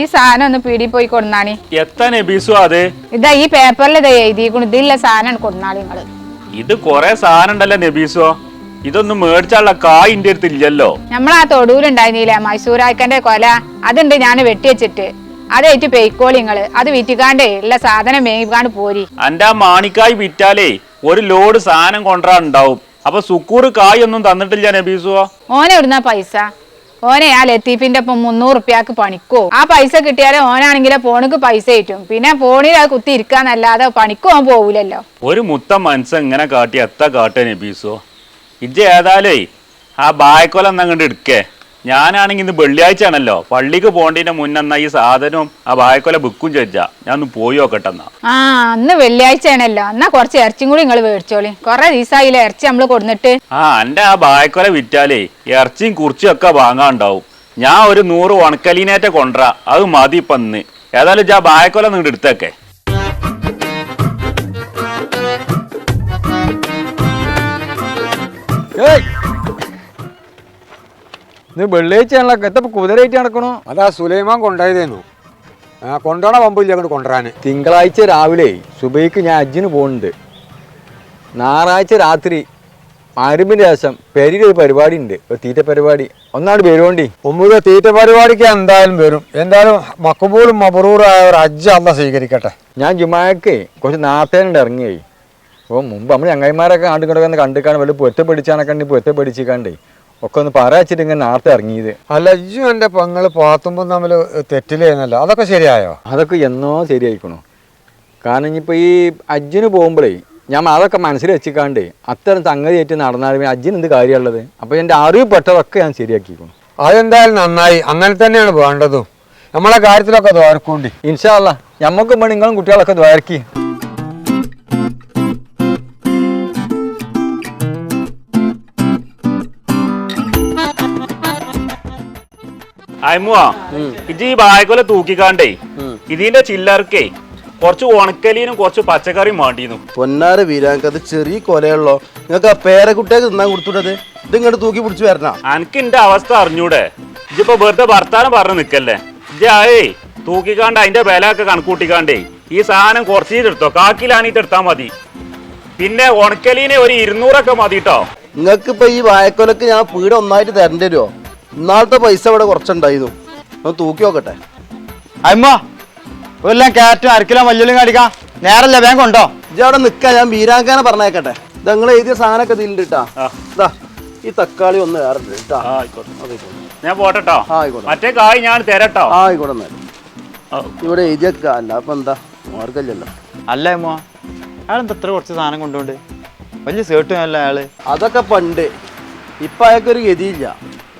ഈ സാധനം ഒന്ന് പീടി പോയി കൊടുന്നാണി. എത്ര നബീസു അത് ഇതാ ഈ പേപ്പറിൽ ഇത് എഴുതിയിരിക്കണു ഇതില്ല സാധനം കൊടുന്നാളി നിങ്ങൾ. ഇത് കൊറേ സാധനം ഉണ്ടല്ലോ നബീസോ. ഇതൊന്നും മേടിച്ചാലുള്ള കായ് ഇന്റെ അടുത്ത് ഇല്ലല്ലോ. നമ്മളാ തൊടൂരുണ്ടായിരുന്നില്ലേ മൈസൂരാക്കന്റെ കൊല. അതുണ്ട് ഞാൻ വെട്ടിവെച്ചിട്ട്. അതേറ്റ് പെയ്ക്കോളി നിങ്ങൾ. അത് വിറ്റിക്കാണ്ടേ ഉള്ള സാധനം മേയിക്കാണ്ട് പോരി. അന്റെ ആ മാണിക്കായ് വിറ്റാലേ ഒരു ലോഡ് സാധനം കൊണ്ടുവരാൻ ഉണ്ടാവും അപ്പൊ സുക്കൂർ കായ് ഒന്നും തന്നിട്ടില്ല നബീസോ. ഓനെ ഇടുന്ന പൈസ? ഓനെ ആ ലത്തീഫിന്റെ ഒപ്പം മുന്നൂറ് റുപ്യാക്ക് പണിക്കോ. ആ പൈസ കിട്ടിയാലേ ഓനാണെങ്കിലേ ഫോണിക്ക് പൈസ കിട്ടും. പിന്നെ ഫോണിൽ അത് കുത്തി ഇരിക്കാന്നല്ലാതെ പണിക്കോ ഓൻ പോവില്ലല്ലോ ഒരു മുത്തം മനസ്സ് ഇങ്ങനെ കാട്ടി എത്ര കാട്ടേ നബീസോ? ഇജ്ജ് ഏതായാലേ ആ ബായ്ക്കൊലം എന്നാ കണ്ട് എടുക്കേ? ഞാനാണെങ്കിൽ ഇന്ന് വെള്ളിയാഴ്ച ആണല്ലോ പള്ളിക്ക് പോണ്ടതിന്റെ മുന്നെന്നാ ഈ സാധനവും ആ വായക്കൊല ബുക്കും ചോദിച്ചാ ഞാൻ ഒന്ന് പോയി നോക്കട്ടെ എന്നാ ആ അന്ന് വെള്ളിയാഴ്ച ആണല്ലോ എന്നാ കുറച്ച് ഇറച്ചിയും കൂടി നിങ്ങൾ മേടിച്ചോളി. കുറെ ദിവസമായില്ല ഇറച്ചി നമ്മൾ കൊടുന്നിട്ട്. ആ എന്റെ ആ വായക്കൊല വിറ്റാലേ ഇറച്ചിയും കുറിച്ചും ഒക്കെ വാങ്ങാണ്ടാവും. ഞാൻ ഒരു നൂറ് ഉണക്കലീനേറ്റ കൊണ്ടുവരാ അത് മതി ഇപ്പൊ ഇന്ന്. ഏതായാലും ആ വായക്കൊല നിങ്ങോട്ട് എടുത്തേക്കെ. ഏയ്! ഇത് വെള്ളിയാഴ്ചയാണല്ലോ എത്ര കുതിരയായിട്ട് നടക്കണു. അതാ സുലൈമാൻ കൊണ്ടുപോയതേന്നു. ആ കൊണ്ടുപോണ പമ്പില്ല അങ്ങോട്ട് കൊണ്ടുവരാൻ തിങ്കളാഴ്ച രാവിലെ സുബൈക്ക് ഞാൻ അജ്ജിന് പോകുന്നുണ്ട്. ഞായറാഴ്ച രാത്രി മരുമിന്റെ ശേഷം ഒരു പരിപാടി ഉണ്ട്. ഒരു തീറ്റ പരിപാടി. ഒന്നാട് വരുവോണ്ടി. ഒമ്പത് തീറ്റ പരിപാടിക്ക് എന്തായാലും വരും. എന്തായാലും മക്കബൂലും മബറൂറായ ഒരു അജ്ജ അന്ന സ്വീകരിക്കട്ടെ. ഞാൻ ജുമാക്ക് കുറച്ച് നാത്തേനുണ്ട് ഇറങ്ങിയായി അപ്പോൾ മുമ്പ് നമ്മൾ ചങ്ങായിമാരൊക്കെ ആണ്ട് കിടക്കുന്ന കണ്ടിക്കാണ് വല്ല പൊറ്റ പിടിച്ചാണൊക്കെ ഉണ്ട് പൊറ്റ പിടിച്ചിക്കാണ്ടേ. ഒക്കെ ഒന്ന് പറയാച്ചിട്ട് ഇങ്ങനെ നേരത്തെ ഇറങ്ങിയത്. അല്ല അജ്ജും എന്റെ പെങ്ങൾ പാത്തുമ്പോൾ തമ്മിൽ തെറ്റില്ലേന്നല്ലോ അതൊക്കെ ശരിയായോ? അതൊക്കെ എന്നോ ശരിയായിക്കണു. കാരണം ഇനിയിപ്പോൾ ഈ അജ്ജിന് പോകുമ്പോഴേ ഞാൻ അതൊക്കെ മനസ്സിൽ വെച്ചിക്കാണ്ട് അത്തരം സംഗതി ആയിട്ട് നടന്നാലും അജ്ജിന് എന്ത് കാര്യമുള്ളത്? അപ്പോൾ എന്റെ അറിവ് പെട്ടതൊക്കെ ഞാൻ ശരിയാക്കിക്കണു. അതെന്തായാലും നന്നായി. അങ്ങനെ തന്നെയാണ് വേണ്ടതും. നമ്മളെ കാര്യത്തിലൊക്കെ തോർക്കൂണ്ടി ഇൻഷാല്ല ഞമ്മക്കും വേണം നിങ്ങളും കുട്ടികളൊക്കെ ദ്വാരക്കി. അയമുവാ ഇത് ഈ ബായക്കൊല തൂക്കിക്കാണ്ടേ. ഇതിന്റെ ചില്ലർക്കേ കുറച്ച് ഉണക്കലിനും കുറച്ച് പച്ചക്കറിയും വേണ്ടിയിരുന്നു. പൊന്നാര വീരാങ്ക് അത് ചെറിയ കൊലയുള്ളോ നിങ്ങൾക്ക് ആ പേരക്കുട്ടിയൊക്കെ തിന്നാൻ കൊടുത്തുവിടത്? ഇത് ഇങ്ങോട്ട് തൂക്കി പിടിച്ച് വരണ. എനിക്ക് എന്റെ അവസ്ഥ അറിഞ്ഞൂടെ? ഇതിപ്പോ വെറുതെ ഭർത്താനം പറഞ്ഞു നിക്കല്ലേ? ഇജായേ തൂക്കിക്കാണ്ട് അതിന്റെ വില ഒക്കെ കണക്കൂട്ടിക്കാണ്ടേ. ഈ സാധനം കുറച്ച് എടുത്തോ കാക്കിലാണിട്ട് എടുത്താ മതി. പിന്നെ ഉണക്കലീനെ ഒരു ഇരുന്നൂറൊക്കെ മതി കേട്ടോ നിങ്ങൾക്ക് ഇപ്പൊ ഈ വായക്കൊലക്ക് ഞാൻ പീട ഒന്നായിട്ട് തരേണ്ടി വരുമോ ഇന്നാളത്തെ പൈസ ഇവിടെ കുറച്ചുണ്ടായിരുന്നു. ഒന്ന് തൂക്കി നോക്കട്ടെ. അമ്മ എല്ലാം കാറ്റും അരക്കിലോ മല്ലിലും കടിക്കാം നേരല്ല വേഗം ഉണ്ടോ ഇജ്ജ് അവിടെ നിൽക്കാൻ ഞാൻ വീരാങ്കാനെ പറഞ്ഞേക്കട്ടെ ഇത് നിങ്ങൾ എഴുതിയ സാധനമൊക്കെ ഇതിലുണ്ട് കേട്ടാ ഇതാ ഈ തക്കാളി ഒന്ന് വേറെ ഉണ്ട് കേട്ടാ ആ, ഞാൻ പോട്ടെട്ടോ. ആ, ആയിക്കോട്ടെ. മറ്റേ കായ് ഞാൻ തരട്ടോ. ആ ആയിക്കോട്ടെ എന്നാൽ. ഇവിടെ എഴുതിയല്ലോ അല്ല അപ്പൊ എന്താ? മാർഗല്ലല്ലോ. അല്ല അമ്മ. അയാൾ എന്താ ഇത്ര കുറച്ച് സാധനം കൊണ്ടുപോണ്ട്? വലിയ സേട്ടും അല്ല അയാൾ. അതൊക്കെ പണ്ട്. ഇപ്പൊ അയാൾക്കൊരു ഗതിയില്ല.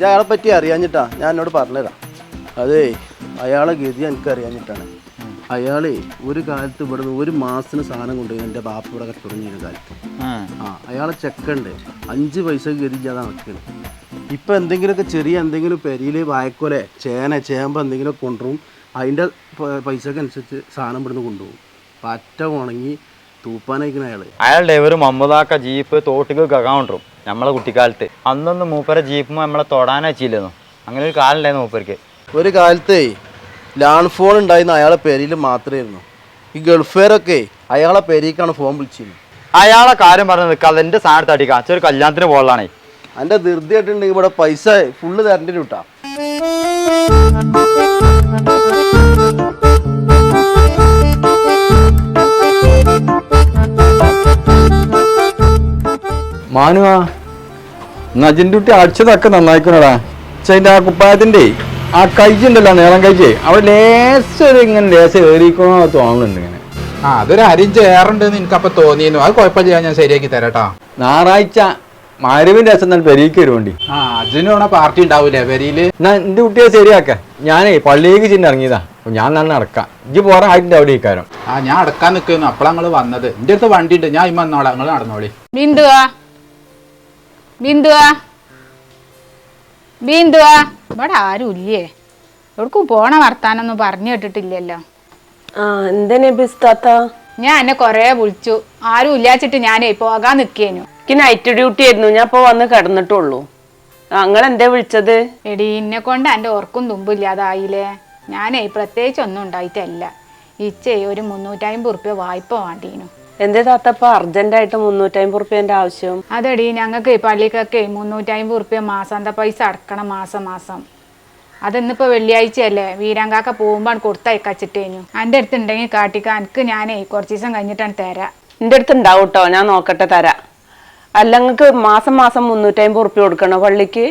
ഇത് അയാളെ പറ്റി അറിയാഞ്ഞിട്ടാ ഞാൻ എന്നോട് പറഞ്ഞുതരാം അതേ അയാളെ ഗതി എനിക്ക് അറിയാഞ്ഞിട്ടാണ്. അയാളെ ഒരു കാലത്ത് ഇവിടെ നിന്ന് ഒരു മാസത്തിന് സാധനം കൊണ്ടുപോയി എന്റെ ബാപ്പ ഇവിടെ തുടങ്ങിയിരുന്ന കാലത്ത്. ആ. അയാളെ ചെക്കുണ്ട്. അഞ്ച് പൈസ ഗതിയില്ലാതെ നടക്കണം. ഇപ്പം എന്തെങ്കിലുമൊക്കെ ചെറിയ എന്തെങ്കിലും പെരിയിൽ വായക്കോലെ ചേന ചേമ്പ് എന്തെങ്കിലും കൊണ്ടുപോകും അതിന്റെ പൈസക്കനുസരിച്ച് സാധനം ഇവിടുന്ന് കൊണ്ടുപോകും. പറ്റ ഉണങ്ങി തൂപ്പാനയക്കണ അയാൾ അയാളുടെ ഒരു മമ്മദാക്ക ജീപ്പ് തോട്ടിക്ക് കൊണ്ടുവരും. നമ്മളെ കുട്ടിക്കാലത്ത്. അന്നൊന്നും മൂപ്പരെ ജീപ്പ് നമ്മളെ തൊടാൻ വെച്ചില്ലെന്നു അങ്ങനെ ഒരു കാലുണ്ടായിരുന്നു മൂപ്പർക്ക്. ഒരു കാലത്തേ ലാൻഡ് ഫോൺ ഉണ്ടായിരുന്ന അയാളെ പേരിൽ മാത്രമായിരുന്നു ഈ ഗൾഫുകാരൊക്കെ അയാളെ പേരിക്കാണ് ഫോൺ വിളിച്ചിരുന്നത്. അയാളെ കാര്യം പറഞ്ഞു നിൽക്കാതെ എന്റെ സാധനത്ത് അടിക്കാം ഒരു കല്യാണത്തിന് പോകാനാണേ എന്റെ ധൃതിയായിട്ടുണ്ടെങ്കിൽ ഇവിടെ പൈസ ഫുള്ള് തരേണ്ടി വിട്ടാ മാനുവാ നജിന്റെ കുട്ടി അടിച്ചതൊക്കെ നന്നായിക്കണടാ. പക്ഷെ അതിന്റെ ആ കുപ്പായത്തിന്റെ ആ കൈജുണ്ടല്ലോ നീളം കൈജ്. അവിടെ ലേശം ഒരു ഇങ്ങനെ ലേശം ഏറിക്കണോ തോന്നുന്നുണ്ട് ഇങ്ങനെ. ആ അതൊരു അരിഞ്ച് ഏറുണ്ടെന്ന് എനിക്കപ്പോൾ തോന്നിയിരുന്നു. അത് കുഴപ്പമില്ല ഞാൻ ശരിയാക്കി തരാട്ടോ. ഞായറാഴ്ച മരുവിന്റെ അച്ഛൻ തന്നെ പെരിക്ക് വരുവേണ്ടി. ആ അജിന് പാർട്ടി ഉണ്ടാവൂലേ പെരിയിൽ ഞാൻ എന്റെ കുട്ടിയെ ശരിയാക്ക. ഞാനേ പള്ളിയിലേക്ക് ചെന്ന് ഇറങ്ങിയതാ. അപ്പൊ ഞാൻ തന്നെ അടക്കാം ഇജ്ജ് പോരാ ആയിട്ടുണ്ട് അവിടെ ഇക്കാരം ആ ഞാൻ അടക്കാൻ നിൽക്കുന്നു അപ്പോഴാണ് നിങ്ങൾ വന്നത്. എന്റെ അടുത്ത് വണ്ടി ഉണ്ട് ഞാൻ ഇമ്മ വന്നോളാം. നിങ്ങൾ നടന്നോളി. ബിന്ദുവാ. ബിന്ദുവാ. ഇവിടെ ആരും ഇല്ലേ എവിടേക്കും പോണ വർത്താനൊന്നും പറഞ്ഞു കേട്ടിട്ടില്ലല്ലോ. ആ എന്താ നബീസ് താത്ത? ഞാൻ എന്നെ കൊറേ വിളിച്ചു. ആരും ഇല്ലാച്ചിട്ട് ഞാനേ പോകാൻ നിക്കേനു. എനിക്ക് നൈറ്റ് ഡ്യൂട്ടി ആയിരുന്നു. ഞാൻ ഇപ്പൊ വന്ന് കിടന്നിട്ടുള്ളൂ. നിങ്ങൾ എന്താ വിളിച്ചത്? എടി എന്നെ കൊണ്ട് എന്റെ ഓർക്കും തുമ്പില്ലാതായില്ലേ? ഞാനേ പ്രത്യേകിച്ച് ഒന്നും ഉണ്ടായിട്ടല്ല. ഇച്ചേ ഒരു മുന്നൂറ്റമ്പത് ഉറുപ്പ്യ വായ്പ വേണ്ടീനു. എന്തേ താത്ത ഇപ്പൊ അർജന്റായിട്ട് മുന്നൂറ്റമ്പത് റുപ്യന്റെ ആവശ്യം. അതെടി ഞങ്ങൾക്ക് പള്ളിക്കൊക്കെ മുന്നൂറ്റമ്പത് മാസം മാസാന്ത പൈസ അടക്കണം മാസം മാസം. അതിന്നിപ്പോൾ വെള്ളിയാഴ്ചയല്ലേ വീരാങ്കാക്ക പോകുമ്പോൾ കൊടുത്തയക്കച്ചിട്ടേനു എന്റെ അടുത്ത് ഉണ്ടെങ്കിൽ കാട്ടിക്ക എനിക്ക് ഞാനേ കുറച്ച് ദിവസം കഴിഞ്ഞിട്ടാണ് തരാം. എന്റെ അടുത്ത് ഉണ്ടാവും കേട്ടോ ഞാൻ നോക്കട്ടെ തരാ. അല്ല നിങ്ങൾക്ക് മാസം മാസം മുന്നൂറ്റമ്പത് റുപ്യ കൊടുക്കണോ പള്ളിക്ക്?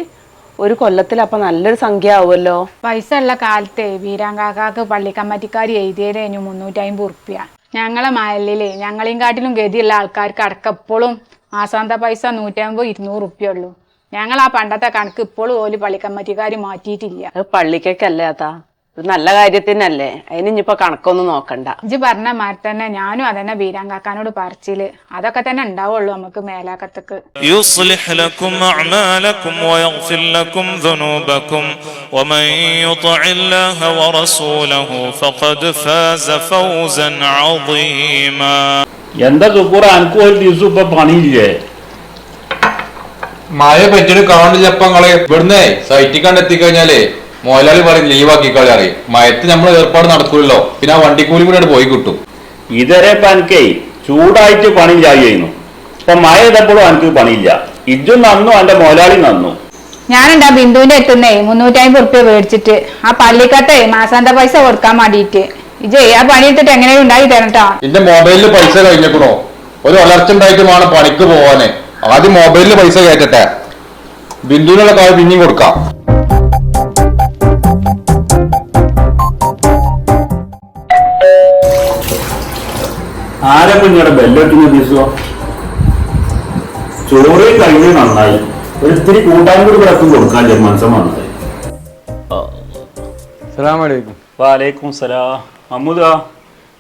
ഒരു കൊല്ലത്തിൽ അപ്പൊ നല്ലൊരു സംഖ്യ ആവുമല്ലോ പൈസ ഉള്ള കാലത്തെ വീരാങ്കാക്കാക്ക് പള്ളിക്കമ്മറ്റിക്കാർ എഴുതിയതേനു മുന്നൂറ്റമ്പത് ഉറുപ്പ്യ ഞങ്ങളെ മലയിലേ ഞങ്ങളെയും കാട്ടിലും ഗതിയുള്ള ആൾക്കാർക്ക് അടക്കം എപ്പോഴും മാസാന്ത പൈസ നൂറ്റമ്പത് ഇരുന്നൂറ് ഉറുപ്പ്യ ഉള്ളൂ. ഞങ്ങൾ ആ പണ്ടത്തെ കണക്ക് ഇപ്പോഴും ഓൽ പള്ളിക്കമ്മറ്റിക്കാർ മാറ്റിയിട്ടില്ല. അത് പള്ളിക്കൊക്കെയല്ലേ അതാ ഇത് നല്ല കാര്യത്തിനല്ലേ അതിന് ഇനിയിപ്പോ കണക്കൊന്നും നോക്കണ്ട ഇജ്ജ് പറഞ്ഞ മാതിരി തന്നെ ഞാനും അതന്നെ വീരാങ്കാക്കാനോട് പറിച്ചില് അതൊക്കെ തന്നെ ഉണ്ടാവുള്ളൂ നമുക്ക് മേലാക്കത്തേക്ക് يصلح لكم أعمالكم ويغفر لكم ذنوبكم ومن يطع الله ورسوله فقد فاز فوزا عظيما എന്താ സുക്കൂറ അനക്ക് ഒരു ദിവസം ഇപ്പൊ പണിയില്ലേ മഴ പറ്റിയിട്ട് കാണില്ല ഇപ്പൊ നിങ്ങള് ഇവിടുന്ന് സൈറ്റിൽ കണ്ട് എത്തിക്കഴിഞ്ഞാലേ മോലാളി പറയും ലീവാക്കി കളി അറിയും മയത്ത് നമ്മൾ ഏർപ്പാട് നടക്കൂലല്ലോ. പിന്നെ ആ വണ്ടിക്കൂലി കൂടെ പോയി കിട്ടും. ഇതുവരെ ഇപ്പൊ എനിക്ക് ചൂടായിട്ട് പണി ഇപ്പൊ മഴ ചെയ്തപ്പോഴും എനിക്ക് പണിയില്ല. ഇജ്ജും നന്നു എന്റെ മോലാളി നന്നു. ഞാനുണ്ടാ ബിന്ദുവിന്റെ എത്തുന്നേ മുന്നൂറ്റമ്പത് റുപ്യ മേടിച്ചിട്ട് ആ പള്ളിക്കത്തെ മാസാന്ത പൈസ കൊടുക്കാൻ വേണ്ടിയിട്ട്. ഇജേ ആ പണി എടുത്തിട്ട് എങ്ങനെയും ഉണ്ടാക്കി തരട്ടാ എന്റെ മൊബൈലിൽ പൈസ കഴിഞ്ഞേക്കണോ ഒരു വളർച്ച ഉണ്ടായിട്ട് വേണം പണിക്ക് പോവാന്. ആദ്യം മൊബൈലിൽ പൈസ കയറ്റട്ടെ. ബിന്ദുവിനുള്ള കാര്യം പിന്നെയും കൊടുക്കാം. ആരെ നിങ്ങളുടെ ബെല്ലൊട്ടുന്ന ഉദ്ദേശിച്ചോ? ചോറ് കഴിഞ്ഞ് നന്നായി. ഒരു ഇത്തിരി കൂട്ടാൻ കൂടി കിടക്കും കൊടുക്കാൻ മനസ്സം വന്നത് അസ്സലാമു അലൈക്കും. വാലേക്കും സലാ. അമ്മുദാ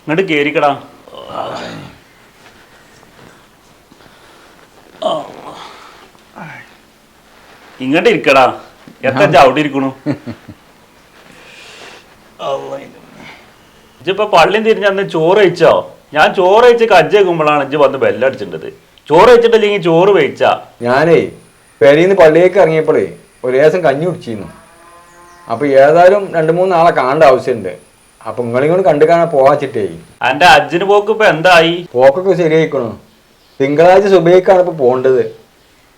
ഇങ്ങോട്ട് കേറിക്കടാ. ഇങ്ങോട്ട് ഇരിക്കടാ. എത്ര ചവിട്ടി ഇരിക്കണു? ഇജ്ജിപ്പൊ പള്ളിയും തിരിഞ്ഞ അന്ന് ചോറ് കഴിച്ചോ? ഞാൻ ചോറ് കഴിച്ച് കജ്ജേക്കുമ്പോഴാണ് ഇജ്ജ് വന്ന് ബെല്ലടിച്ചിട്ടത് ചോറ് വെച്ചിട്ടില്ലെങ്കിൽ ചോറ് വെയിച്ച ഞാനേ പെരീന്ന് പള്ളിയേക്ക് ഇറങ്ങിയപ്പോഴേ ഒരു ദിവസം കഞ്ഞി കുടിച്ചിരുന്നു. അപ്പൊ ഏതായാലും രണ്ട് മൂന്ന് നാളെ കാണേണ്ട ആവശ്യമുണ്ട്. അപ്പൊ നിങ്ങളും കൂടെ കണ്ടു കാണാൻ പോവാച്ചിട്ടേ. അന്റെ അജ്ജിന് പോക്ക് ഇപ്പൊ എന്തായി? പോക്കൊക്കെ ശരിയായിക്കണു. തിങ്കളാഴ്ച സുബൈക്കാണ് ഇപ്പൊ പോകേണ്ടത്.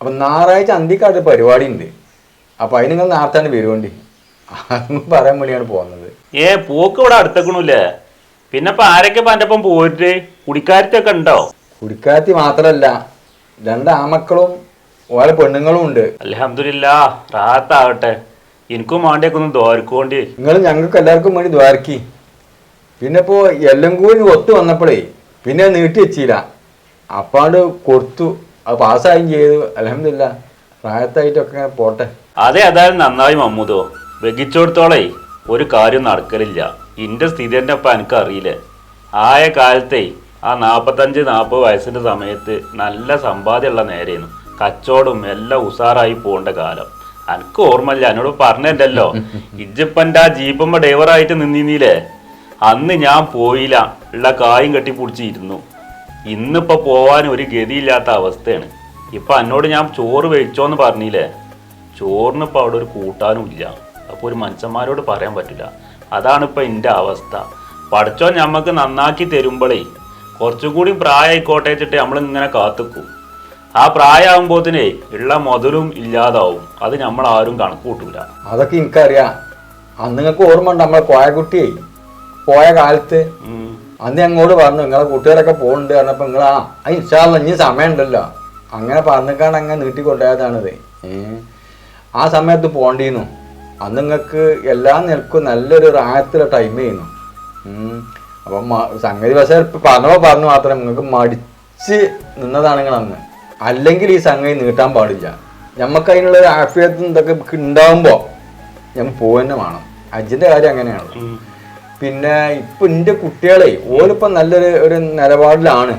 അപ്പൊ ഞായറാഴ്ച അന്തിക്കാട്ട് പരിപാടി ഉണ്ട് അപ്പൊ അതിന് നിങ്ങൾ നേരത്തെ വരുവണ്ടി. അതൊന്നും പറയാൻ വേണ്ടിയാണ് പോകുന്നത്. ഏ പോക്ക് ഇവിടെ അടുത്തേക്കണല്ലേ? പിന്നെ ഇപ്പൊ ആരൊക്കെ ഇപ്പൊ എന്റെ ഒപ്പം പോയിട്ട്? കുടിക്കാരത്തൊക്കെ ഉണ്ടോ? കുടിക്കാത്തി മാത്രല്ല. രണ്ട് ആമക്കളും ഓരോ പെണ്ണുങ്ങളും ഉണ്ട്. അലഹമില്ല റാത്താവട്ടെ എനിക്കും വേണ്ടിയൊക്കെ ഒന്ന് ദോരക്കോണ്ടി നിങ്ങൾ ഞങ്ങൾക്ക് എല്ലാവർക്കും വേണ്ടി ദ്വാരക്കി. പിന്നെ ഇപ്പോ എല്ലാം കൂടി ഒത്തു വന്നപ്പോഴേ പിന്നെ നീട്ടി വെച്ചില്ല. അപ്പാണ്ട് കൊടുത്തു. അത് പാസ്സായും ചെയ്തു. അലഹമില്ല പ്രായത്തായിട്ടൊക്കെ ഇങ്ങനെ പോട്ടെ. അതെ അതായത് നന്നായി മമ്മൂദോ. വെകിച്ചോടത്തോളേ ഒരു കാര്യം നടക്കലില്ല. ഇന്റെ സ്ഥിതി തന്നെ ഇപ്പൊ എനിക്ക് അറിയില്ലേ? ആയ കാലത്തെ ആ നാപ്പത്തഞ്ച് നാൽപ്പത് വയസ്സിന്റെ സമയത്ത് നല്ല സമ്പാദ്യമുള്ള നേരെയായിരുന്നു കച്ചവടം എല്ലാം ഉസാറായി പോകേണ്ട കാലം. എനിക്ക് ഓർമ്മയില്ല എന്നോട് പറഞ്ഞല്ലോ ഇജ്ജിപ്പന്റെ ആ ജീപ്പമ്മ ഡ്രൈവറായിട്ട് നിന്നില്ലേ അന്ന് ഞാൻ പോയില്ല. ഉള്ള കായും കെട്ടിപ്പിടിച്ചിരുന്നു ഇന്നിപ്പോ പോവാൻ ഒരു ഗതിയില്ലാത്ത അവസ്ഥയാണ്. ഇപ്പൊ എന്നോട് ഞാൻ ചോറ് വെച്ചോന്ന് പറഞ്ഞില്ലേ? ചോറിനിപ്പോൾ അവിടെ ഒരു കൂട്ടാനും ഇല്ല. അപ്പോൾ ഒരു മനുഷ്യന്മാരോട് പറയാൻ പറ്റില്ല. അതാണ് ഇപ്പൊ എന്റെ അവസ്ഥ. പഠിച്ചോ ഞമ്മക്ക് നന്നാക്കി തരുമ്പോഴേ കുറച്ചും കൂടി പ്രായമായിക്കോട്ടെ വെച്ചിട്ട് നമ്മൾ ഇങ്ങനെ കാത്തുക്കും. ആ പ്രായമാകുമ്പോത്തിനേ ഉള്ള മുതലും ഇല്ലാതാവും. അത് നമ്മൾ ആരും കണക്ക് കൂട്ടൂല. അതൊക്കെ എനിക്കറിയാം. അന്ന് നിങ്ങൾക്ക് ഓർമ്മ ഉണ്ട്? നമ്മളെ കോയക്കുട്ടിയെ പോയ കാലത്ത്. അന്ന് ഞങ്ങളോട് പറഞ്ഞു നിങ്ങളെ കൂട്ടുകാരൊക്കെ പോകുന്നുണ്ട് പറഞ്ഞപ്പോ നിങ്ങൾ ആ ഇൻഷാല്ല ഇനി സമയമുണ്ടല്ലോ. അങ്ങനെ പറഞ്ഞിട്ടാണ് അങ്ങനെ നീട്ടി കൊണ്ടുപോയതാണിത് ഏ? ആ സമയത്ത് പോണ്ടിരുന്നു. അന്ന് നിങ്ങൾക്ക് എല്ലാ നിലക്കും നല്ലൊരു റാഹത്തിലെ ടൈം ചെയ്യുന്നു. അപ്പം സംഗതി പക്ഷേ പറഞ്ഞോ പറഞ്ഞു മാത്രമേ നിങ്ങൾക്ക് മടിച്ച് നിന്നതാണ് നിങ്ങൾ അന്ന്. അല്ലെങ്കിൽ ഈ സംഗതി നീട്ടാൻ പാടില്ല. നമുക്ക് അതിനുള്ള ആഫിയത്തും ഇതൊക്കെ ഉണ്ടാകുമ്പോൾ ഞമ്മ പോവന്നെ വേണം. അജിന്റെ കാര്യം അങ്ങനെയാണ്. പിന്നെ ഇപ്പൊ എന്റെ കുട്ടികളെ ഓലിപ്പം നല്ലൊരു ഒരു നിലപാടിലാണ്.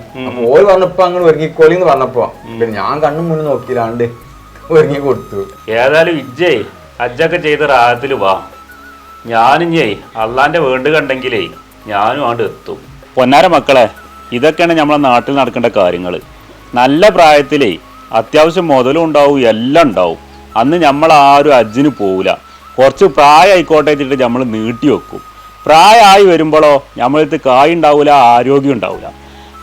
ഓൽ പറഞ്ഞപ്പോ അങ്ങനെ ഒരുങ്ങിക്കോളി എന്ന് പറഞ്ഞപ്പോ പിന്നെ ഞാൻ കണ്ണും മുന്നിൽ നോക്കിയില്ലാണ്ട് ഒരുങ്ങി കൊടുത്തു. ഏതായാലും ഇജ്ജേ അജ്ജൊക്കെ ചെയ്ത് റാഹത്തിൽ വാ. ഞാനിഞ്ഞേ അള്ളാന്റെ വേണ്ട കണ്ടെങ്കിലേ ഞാനും ആണ്ട് എത്തും. പൊന്നാര മക്കളെ ഇതൊക്കെയാണ് നമ്മളെ നാട്ടിൽ നടക്കേണ്ട കാര്യങ്ങൾ നല്ല പ്രായത്തിലേ അത്യാവശ്യം മുതലും ഉണ്ടാവും എല്ലാം ഉണ്ടാവും. അന്ന് നമ്മൾ ആരും അജ്ജിന് പോവില്ല. കുറച്ച് പ്രായമായിക്കോട്ടെ വെച്ചിട്ട് നമ്മൾ നീട്ടി വെക്കും. പ്രായമായി വരുമ്പോഴോ നമ്മളടുത്ത് കായ് ഉണ്ടാവില്ല ആരോഗ്യം ഉണ്ടാവില്ല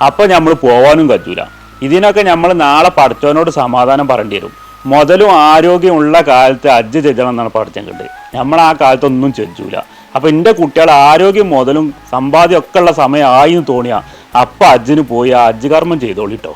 അപ്പോൾ നമ്മൾ പോവാനും കറ്റൂല ഇതിനൊക്കെ നമ്മൾ നാളെ പഠിച്ചവനോട് സമാധാനം പറയേണ്ടി വരും. മുതലും ആരോഗ്യമുള്ള കാലത്ത് അജ്ജ് ചെയ്യണം എന്നാണ് പഠിച്ചത് നമ്മൾ ആ കാലത്തൊന്നും ചെജ്ജൂല അപ്പൊ എന്റെ കുട്ടികൾ ആരോഗ്യം മുതലും സമ്പാദ്യം ഒക്കെ ഉള്ള സമയമായി എന്ന് തോന്നിയാ അപ്പൊ അജ്ജിന് പോയി ആ അജ്ജ് കർമ്മം ചെയ്തോളിട്ടോ.